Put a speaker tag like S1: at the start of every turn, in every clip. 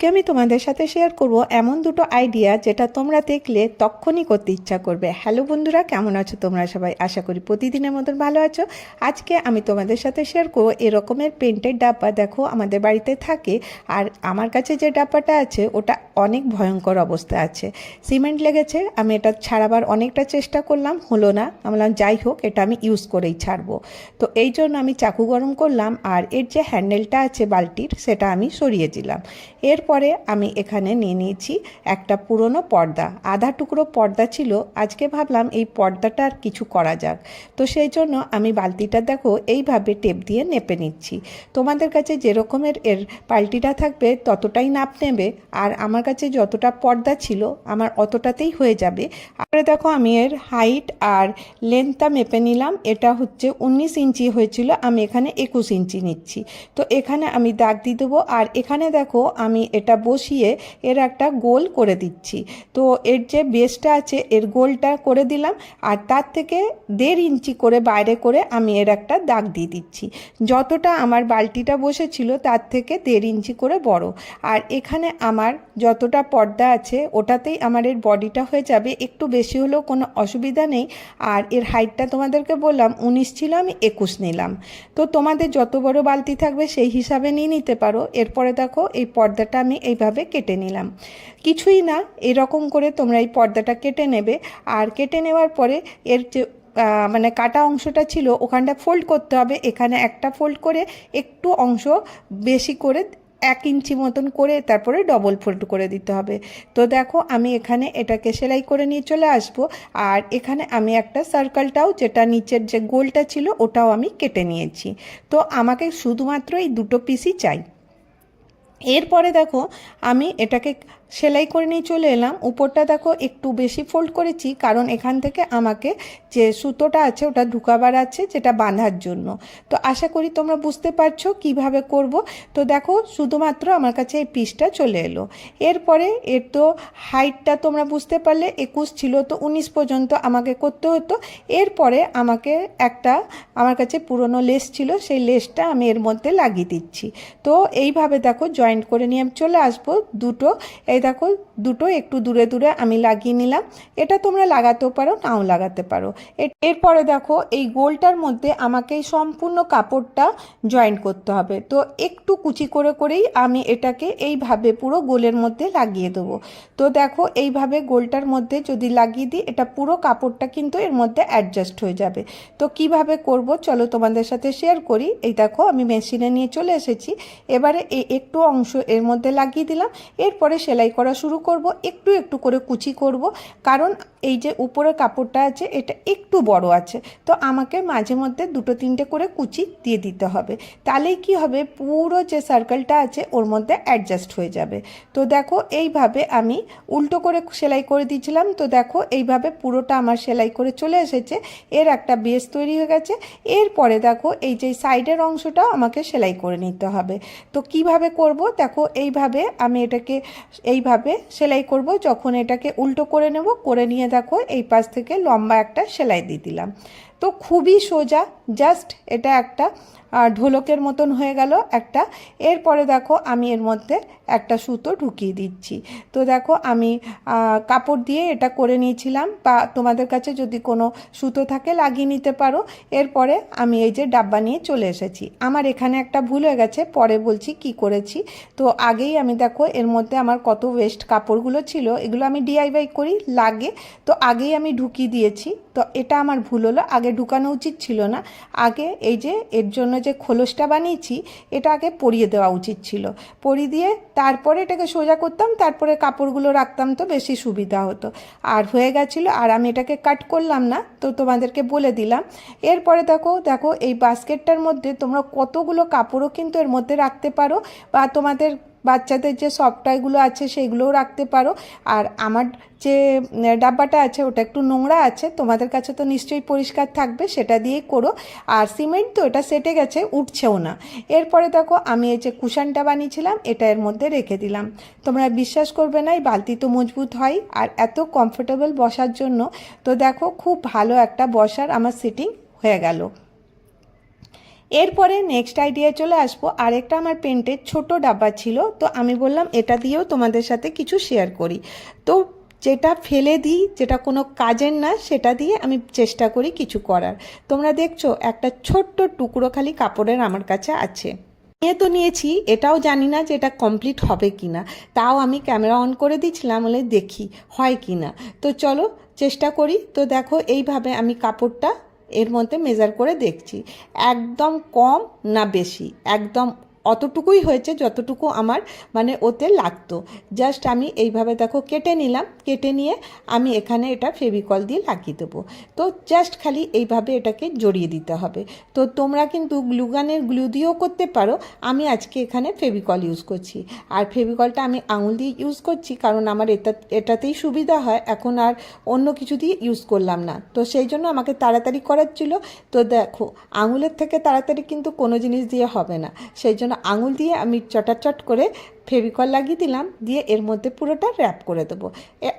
S1: আজকে আমি তোমাদের সাথে শেয়ার করব এমন দুটো আইডিয়া যেটা তোমরা দেখলে তখনই করতে ইচ্ছা করবে। হ্যালো বন্ধুরা, কেমন আছো তোমরা সবাই? আশা করি প্রতিদিনের মতন ভালো আছো। আজকে আমি তোমাদের সাথে শেয়ার করব এরকমের পেন্টের ডাব্বা। দেখো, আমাদের বাড়িতে থাকে আর আমার কাছে যে ডাব্বাটা আছে, ওটা অনেক ভয়ঙ্কর অবস্থা আছে। সিমেন্ট লেগেছে, আমি এটা ছাড়াবার অনেকটা চেষ্টা করলাম, হলো না। আমি বললাম, যাই হোক, এটা আমি ইউজ করেই ছাড়বো। তো এই জন্য আমি চাকু গরম করলাম আর এর যে হ্যান্ডেলটা আছে বালতির, সেটা আমি সরিয়ে দিলাম। এরপরে আমি এখানে নিয়ে নিয়েছি একটা পুরনো পর্দা। আধা টুকরো পর্দা ছিল। আজকে ভাবলাম এই পর্দাটা আর কিছু করা যাক। তো সেই জন্য আমি বালতিটা দেখো এইভাবে টেপ দিয়ে নেপে নিচ্ছি। তোমাদের কাছে যেরকমের এর পাল্টিটা থাকবে ততটাই নাপ নেবে। আর আমার কাছে যতটা পর্দা ছিল আমার অতটাতেই হয়ে যাবে। আর দেখো আমি এর হাইট আর লেন্থটা মেপে নিলাম। এটা হচ্ছে উনিশ ইঞ্চি হয়েছিল। আমি এখানে একুশ ইঞ্চি নিচ্ছি। তো এখানে আমি দাগ দিয়ে দেবো। আর এখানে দেখো আমি এটা বসিয়ে এর একটা গোল করে দিচ্ছি। তো এর যে বেসটা আছে, এর গোলটা করে দিলাম আর তার থেকে দেড় ইঞ্চি করে বাইরে করে আমি এর একটা দাগ দিয়ে দিচ্ছি। যতটা আমার বালতিটা বসেছিল, তার থেকে দেড় ইঞ্চি করে বড়। আর এখানে আমার যতটা পর্দা আছে, ওটাতেই আমার এর বডিটা হয়ে যাবে। একটু বেশি হলেও কোনো অসুবিধা নেই। আর এর হাইটটা তোমাদেরকে বললাম, উনিশ ছিল, আমি একুশ নিলাম। তো তোমাদের যত বড় বালতি থাকবে, সেই হিসাবে নিয়ে নিতে পারো। এরপরে দেখো, এই পর্দাটা আমি এইভাবে কেটে নিলাম। কিছুই না, এরকম করে তোমরা এই পর্দাটা কেটে নেবে। আর কেটে নেওয়ার পরে এর যে মানে কাটা অংশটা ছিল, ওখানটা ফোল্ড করতে হবে। এখানে একটা ফোল্ড করে একটু অংশ বেশি করে এক ইঞ্চি মতন করে তারপরে ডবল ফোল্ড করে দিতে হবে। তো দেখো, আমি এখানে এটাকে সেলাই করে নিয়ে চলে আসব। আর এখানে আমি একটা সার্কেলটাও যেটা নিচের যে গোলটা ছিল, ওটাও আমি কেটে নিয়েছি। তো আমাকে শুধুমাত্র এই দুটো পিসই চাই। এরপরে দেখো আমি এটাকে সেলাই করে নিয়ে চলে এলাম। উপরটা দেখো একটু বেশি ফোল্ড করেছি, কারণ এখান থেকে আমাকে যে সুতোটা আছে ওটা ঢুকাবার আছে, যেটা বাঁধার জন্য। তো আশা করি তোমরা বুঝতে পারছ কীভাবে করব। তো দেখো শুধুমাত্র আমার কাছে এই পিসটা চলে এলো। এরপরে এর তো হাইটটা তোমরা বুঝতে পারলে, একুশ ছিল তো উনিশ পর্যন্ত আমাকে করতে হতো। এরপরে আমাকে একটা আমার কাছে পুরনো লেস ছিল, সেই লেসটা আমি এর মধ্যে লাগিয়ে দিচ্ছি। তো এইভাবে দেখো জয়েন্ট করে নিয়ে চলে আসব দুটো। দেখো, দুটো একটু দূরে দূরে আমি লাগিয়ে নিলাম। এটা তোমরা লাগাতেও পারো, নাও লাগাতে পারো। এরপরে দেখো, এই গোলটার মধ্যে আমাকে সম্পূর্ণ কাপড়টা জয়েন্ট করতে হবে। তো একটু কুচি করে করেই আমি এটাকে এইভাবে পুরো গোলের মধ্যে লাগিয়ে দেবো। তো দেখো, এইভাবে গোলটার মধ্যে যদি লাগিয়ে দিই, এটা পুরো কাপড়টা কিন্তু এর মধ্যে অ্যাডজাস্ট হয়ে যাবে। তো কীভাবে করব, চলো তোমাদের সাথে শেয়ার করি। এই দেখো, আমি মেশিনে নিয়ে চলে এসেছি। এবারে এই একটু অংশ এর মধ্যে লাগিয়ে দিলাম। এরপরে সেলাই করা শুরু করব, একটু একটু করে কুচি করব। কারণ এই যে উপরের কাপড়টা আছে, এটা একটু বড় আছে। তো আমাকে মাঝে মধ্যে দুটো তিনটে করে কুচি দিয়ে দিতে হবে। তাহলেই কি হবে, পুরো যে সার্কেলটা আছে, ওর মধ্যে অ্যাডজাস্ট হয়ে যাবে। তো দেখো, এইভাবে আমি উল্টো করে সেলাই করে দিয়েছিলাম। তো দেখো, এইভাবে পুরোটা আমার সেলাই করে চলে এসেছে। এর একটা বেস তৈরি হয়ে গেছে। এরপরে দেখো, এই যে সাইডের অংশটাও আমাকে সেলাই করে নিতে হবে। তো কীভাবে করব? দেখো, এইভাবে আমি এটাকে এইভাবে সেলাই করব, যখন এটাকে উল্টো করে নেব, করে নিয়ে দেখো এই পাশ থেকে লম্বা একটা সেলাই দিয়ে দিলাম। তো খুবই সোজা জাস্ট এটা একটা ঢোলকের মতন হয়ে গেল একটা। এরপরে দেখো আমি এর মধ্যে একটা সুতো ঢুকিয়ে দিচ্ছি। তো দেখো আমি কাপড় দিয়ে এটা করে নিয়েছিলাম। বা তোমাদের কাছে যদি কোনো সুতো থাকে লাগিয়ে নিতে পারো। এরপরে আমি এই যে ডাব্বা নিয়ে চলে এসেছি। আমার এখানে একটা ভুল হয়ে গেছে, পরে বলছি কি করেছি। তো আগেই আমি দেখো এর মধ্যে আমার কত ওয়েস্ট কাপড়গুলো ছিল, এগুলো আমি ডিআইওয়াই করি, লাগে। তো আগেই আমি ঢুকিয়ে দিয়েছি। তো এটা আমার ভুল হলো। আগে ঢুকানো উচিত ছিল না। আগে এই যে, এর জন্য যে খোলসটা বানিয়েছি, এটা আগে পরিয়ে দেওয়া উচিত ছিল। পরিয়ে দিয়ে তারপরে এটাকে সোজা করতাম, তারপরে কাপড়গুলো রাখতাম তো বেশি সুবিধা হতো। আর হয়ে গেছিল, আর আমি এটাকে কাট করলাম না, তো তোমাদেরকে বলে দিলাম। এরপরে দেখো দেখো এই বাস্কেটটার মধ্যে তোমরা কতগুলো কাপড়ও কিন্তু এর মধ্যে রাখতে পারো বা তোমাদের বাচ্চাদের যে সফটওয়্যারগুলো আছে সেইগুলোও রাখতে পারো। আর আমার যে ডাব্বাটা আছে ওটা একটু নোংরা আছে, তোমাদের কাছে তো নিশ্চয়ই পরিষ্কার থাকবে, সেটা দিয়েই করো। আর সিমেন্ট তো এটা সেটে গেছে, উঠছেও না। এরপরে দেখো আমি এই যে কুশানটা বানিয়েছিলাম, এটা এর মধ্যে রেখে দিলাম। তোমরা বিশ্বাস করবে না, এই বালতি তো মজবুত হয়, আর এত কমফোর্টেবল বসার জন্য। তো দেখো খুব ভালো একটা বসার আমার সিটিং হয়ে গেল। এরপরে নেক্সট আইডিয়া চলে আসব। আরেকটা আমার পেন্টের ছোট ডাব্বা ছিল, তো আমি বললাম এটা দিয়েও তোমাদের সাথে কিছু শেয়ার করি। তো যেটা ফেলে দিই, যেটা কোনো কাজের না, সেটা দিয়ে আমি চেষ্টা করি কিছু করার। তোমরা দেখছ, একটা ছোট্ট টুকরো খালি কাপড়ের আমার কাছে আছে। নিয়ে তো নিয়েছি, এটাও জানি না যে এটা কমপ্লিট হবে কি না তাও আমি ক্যামেরা অন করে দিয়েছিলাম, বলে দেখি, হয় কি না তো চলো, চেষ্টা করি। তো দেখো, এইভাবে আমি কাপড়টা এর মধ্যে মেজার করে দেখছি। একদম কম না বেশি? একদম অতটুকুই হয়েছে, যতটুকু আমার মানে ওতে লাগতো। জাস্ট আমি এইভাবে দেখো কেটে নিলাম, কেটে নিয়ে আমি এখানে এটা ফেভিকল দিয়ে লাগিয়ে দেবো। তো জাস্ট খালি এইভাবে এটাকে জড়িয়ে দিতে হবে। তো তোমরা কিন্তু গ্লুগানের গ্লু দিয়েও করতে পারো, আমি আজকে এখানে ফেভিকল ইউজ করছি। আর ফেভিকলটা আমি আঙুল দিয়ে ইউজ করছি, কারণ আমার এটা, এটাতেই সুবিধা হয়। এখন আর অন্য কিছু দিয়ে ইউজ করলাম না। তো সেই জন্য আমাকে তাড়াতাড়ি করার ছিল। তো দেখো, আঙুলের থেকে তাড়াতাড়ি কিন্তু কোনো জিনিস দিয়ে হবে না। সেই জন্য আঙুল দিয়ে আমি চটাচট করে ফেভিকল লাগিয়ে দিলাম, দিয়ে এর মধ্যে পুরোটা র্যাপ করে দেবো।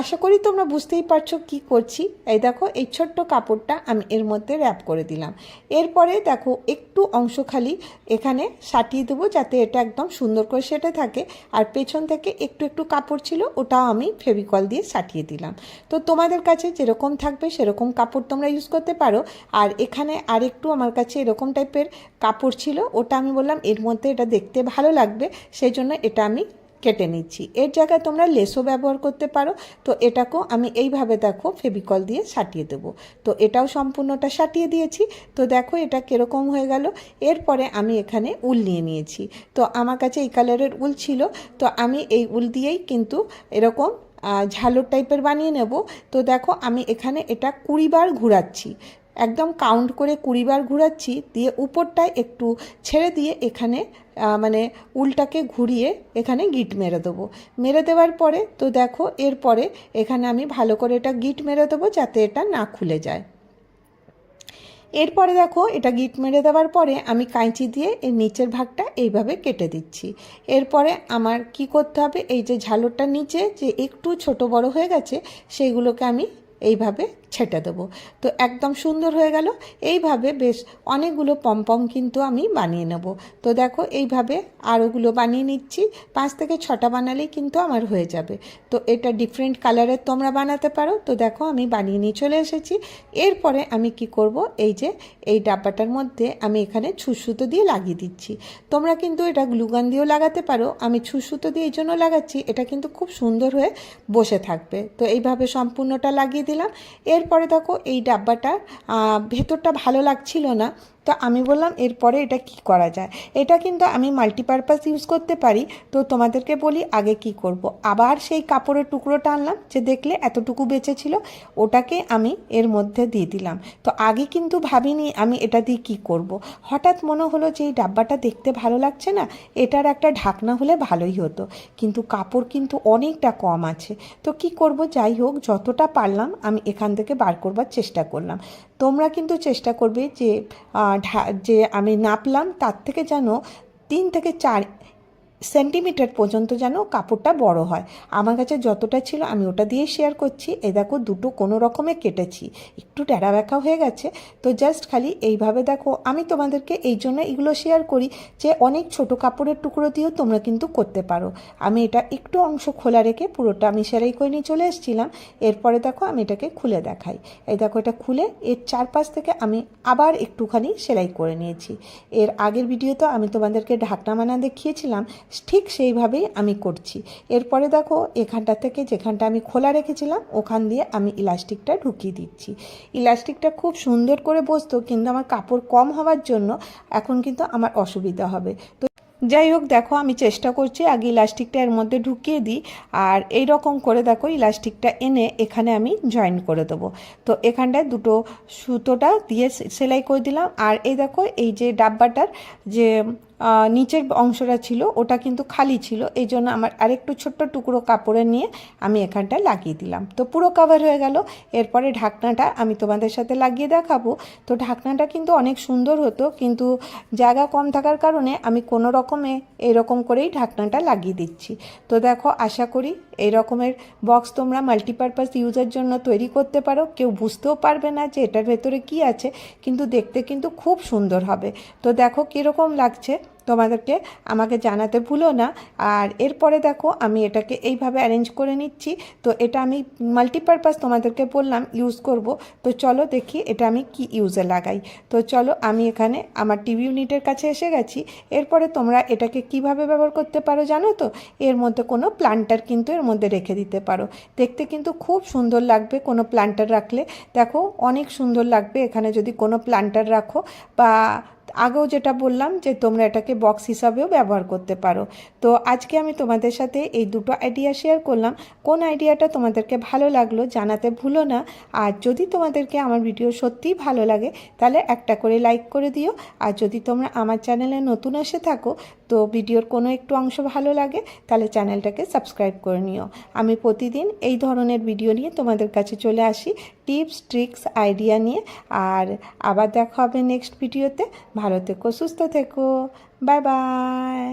S1: আশা করি তোমরা বুঝতেই পারছ কি করছি। এই দেখো, এই ছোট্ট কাপড়টা আমি এর মধ্যে র্যাপ করে দিলাম। এরপরে দেখো, একটু অংশ খালি এখানে সাটিয়ে দেবো যাতে এটা একদম সুন্দর করে সেটে থাকে। আর পেছন থেকে একটু একটু কাপড় ছিল, ওটাও আমি ফেভিকল দিয়ে সাটিয়ে দিলাম। তো তোমাদের কাছে যেরকম থাকবে সেরকম কাপড় তোমরা ইউজ করতে পারো। আর এখানে আরেকটু আমার কাছে এরকম টাইপের কাপড় ছিল, ওটা আমি বললাম এর মধ্যে এটা দেখতে ভালো লাগবে, সেই জন্য এটা আমি কেটে নিচ্ছি। এর জায়গায় তোমরা লেসও ব্যবহার করতে পারো। তো এটাকেও আমি এইভাবে দেখো, ফেভিকল দিয়ে সাটিয়ে দেবো। তো এটাও সম্পূর্ণটা সাটিয়ে দিয়েছি। তো দেখো এটা কীরকম হয়ে গেল। এরপরে আমি এখানে উল নিয়ে নিয়েছি। তো আমার কাছে এই কালারের উল ছিল। তো আমি এই উল দিয়েই কিন্তু এরকম ঝালর টাইপের বানিয়ে নেব। তো দেখো আমি এখানে এটা কুড়ি বার ঘুরাচ্ছি। একদম কাউন্ট করে কুড়ি বার ঘুরাচ্ছি, দিয়ে উপরটায় একটু ছেড়ে দিয়ে এখানে মানে উলটাকে ঘুরিয়ে এখানে গিট মেরে দেবো। মেরে দেওয়ার পরে তো দেখো, এরপরে এখানে আমি ভালো করে এটা গিট মেরে দেবো যাতে এটা না খুলে যায়। এরপরে দেখো, এটা গিট মেরে দেওয়ার পরে আমি কাঁচি দিয়ে এর নিচের ভাগটা এইভাবে কেটে দিচ্ছি। এরপরে আমার কি করতে হবে? এই যে ঝালরটার নিচে যে একটু ছোট বড় হয়ে গেছে, সেইগুলোকে আমি এইভাবে ছেটে দেবো। তো একদম সুন্দর হয়ে গেল। এইভাবে বেশ অনেকগুলো পমপম কিন্তু আমি বানিয়ে নেব। তো দেখো, এইভাবে আরোগুলো বানিয়ে নিচ্ছি। পাঁচ থেকে ছটা বানালেই কিন্তু আমার হয়ে যাবে। তো এটা ডিফারেন্ট কালারের তোমরা বানাতে পারো। তো দেখো, আমি বানিয়ে নিয়ে চলে এসেছি। এরপরে আমি কি করব? এই যে, এই ডাব্বাটার মধ্যে আমি এখানে ছুসুতো দিয়ে লাগিয়ে দিচ্ছি। তোমরা কিন্তু এটা গ্লুগান দিয়েও লাগাতে পারো। আমি ছুসুতো দিয়ে এই জন্য লাগাচ্ছি। এটা কিন্তু খুব সুন্দর হয়ে বসে থাকবে। তো এইভাবে সম্পূর্ণটা লাগিয়ে দিলাম। এরপরে দেখো এই ডাব্বাটা ভেতরটা ভালো লাগছিল না। তো আমি বললাম, এরপরে এটা কি করা যায়? এটা কিন্তু আমি মাল্টিপারপাস ইউজ করতে পারি। তো তোমাদেরকে বলি, আগে কি করব। আবার সেই কাপড়ের টুকরোটা আনলাম, যে দেখলে এতটুকু বেঁচে ছিল, ওটাকে আমি এর মধ্যে দিয়ে দিলাম। তো আগে কিন্তু ভাবিনি আমি এটা দিয়ে কি করব। হঠাৎ মনে হলো যে এই ডাব্বাটা দেখতে ভালো লাগছে না, এটার একটা ঢাকনা হলে ভালোই হতো। কিন্তু কাপড় কিন্তু অনেকটা কম আছে। তো কি করব? যাই হোক, যতটা পারলাম আমি এখান থেকে বার করবার চেষ্টা করলাম। তোমরা কিন্তু চেষ্টা করবে যে যে আমি নাপলাম তার থেকে যেন তিন থেকে চার সেন্টিমিটার পর্যন্ত যেন কাপড়টা বড় হয়। আমার কাছে যতটা ছিল আমি ওটা দিয়ে শেয়ার করছি। এ দেখো দুটো কোনো রকমে কেটেছি। একটু ট্যাড়া ব্যাখা হয়ে গেছে। তো জাস্ট খালি এইভাবে দেখো আমি তোমাদেরকে এই জন্য এগুলো শেয়ার করি যে অনেক ছোট কাপড়ের টুকরো দিয়েও তোমরা কিন্তু করতে পারো। আমি এটা একটু অংশ খোলা রেখে পুরোটা আমি সেলাই করে নিয়ে চলে এসেছিলাম। এরপরে দেখো আমি এটাকে খুলে দেখাই। এই দেখো এটা খুলে এর চারপাশ থেকে আমি আবার একটুখানি সেলাই করে নিয়েছি। এর আগের ভিডিওতে আমি তোমাদেরকে ঢাকনা মানা দেখিয়েছিলাম। ঠিক সেইভাবেই আমি করছি। এরপরে দেখো, এখানটা থেকে যেখানটা আমি খোলা রেখেছিলাম, ওখান দিয়ে আমি ইলাস্টিকটা ঢুকিয়ে দিচ্ছি। ইলাস্টিকটা খুব সুন্দর করে বসতো, কিন্তু আমার কাপড় কম হওয়ার জন্য এখন কিন্তু আমার অসুবিধা হবে। তো যাই হোক, দেখো, আমি চেষ্টা করছি আগে ইলাস্টিকটা এর মধ্যে ঢুকিয়ে দিই, আর এই রকম করে দেখো, ইলাস্টিকটা এনে এখানে আমি জয়েন করে দেবো। তো এখানটায় দুটো সুতোটা দিয়ে সেলাই করে দিলাম, আর এই দেখো, এই যে ডাব্বাটার যে নিচের অংশটা ছিল, ওটা কিন্তু খালি ছিল, এই জন্য আমার আরেকটু ছোট্ট টুকরো কাপড়ে নিয়ে আমি এখানটা লাগিয়ে দিলাম। তো পুরো কাভার হয়ে গেল, এরপরে ঢাকনাটা আমি তোমাদের সাথে লাগিয়ে দেখাবো। তো ঢাকনাটা কিন্তু অনেক সুন্দর হতো, কিন্তু জায়গা কম থাকার কারণে আমি কোনো রকমে এরকম করেই ঢাকনাটা লাগিয়ে দিচ্ছি। তো দেখো, আশা করি এই রকমের বক্স তোমরা মাল্টিপারপাস ইউজের জন্য তৈরি করতে পারো। কেউ বুঝতেও পারবে না যে এটার ভেতরে কি আছে, কিন্তু দেখতে কিন্তু খুব সুন্দর হবে। তো দেখো কীরকম লাগছে। তোমাদেরকে আমাকে জানাতে ভুলো না। আর এরপরে দেখো, আমি এটাকে এইভাবে অ্যারেঞ্জ করে নিচ্ছি। তো এটা আমি মাল্টিপারপাস তোমাদেরকে বললাম ইউজ করব। তো চলো দেখি এটা আমি কি ইউজে লাগাই। তো চলো, আমি এখানে আমার টিভি ইউনিটের কাছে এসে গেছি। এরপরে তোমরা এটাকে কীভাবে ব্যবহার করতে পারো জানো তো? এর মধ্যে কোনো প্লান্টার কিন্তু এর মধ্যে রেখে দিতে পারো। দেখতে কিন্তু খুব সুন্দর লাগবে কোনো প্লান্টার রাখলে। দেখো, অনেক সুন্দর লাগবে এখানে যদি কোনো প্লান্টার রাখো। বা আগেও যেটা বললাম যে তোমরা এটাকে বক্স হিসাবেও ব্যবহার করতে পারো। তো আজকে আমি তোমাদের সাথে এই দুটো আইডিয়া শেয়ার করলাম। কোন আইডিয়াটা তোমাদেরকে ভালো লাগল জানাতে ভুলো না। আর যদি তোমাদেরকে আমার ভিডিও সত্যিই ভালো লাগে, তাহলে একটা করে লাইক করে দিও। আর যদি তোমরা আমার চ্যানেলে নতুন এসে থাকো, তো ভিডিওর কোনো একটু অংশ ভালো লাগে, তাহলে চ্যানেলটাকে সাবস্ক্রাইব করে নিও। আমি প্রতিদিন এই ধরনের ভিডিও নিয়ে তোমাদের কাছে চলে আসি টিপস ট্রিক্স আইডিয়া নিয়ে। আর আবার দেখা হবে নেক্সট ভিডিওতে ভালো থেকো সুস্থ থেকো বাই বাই।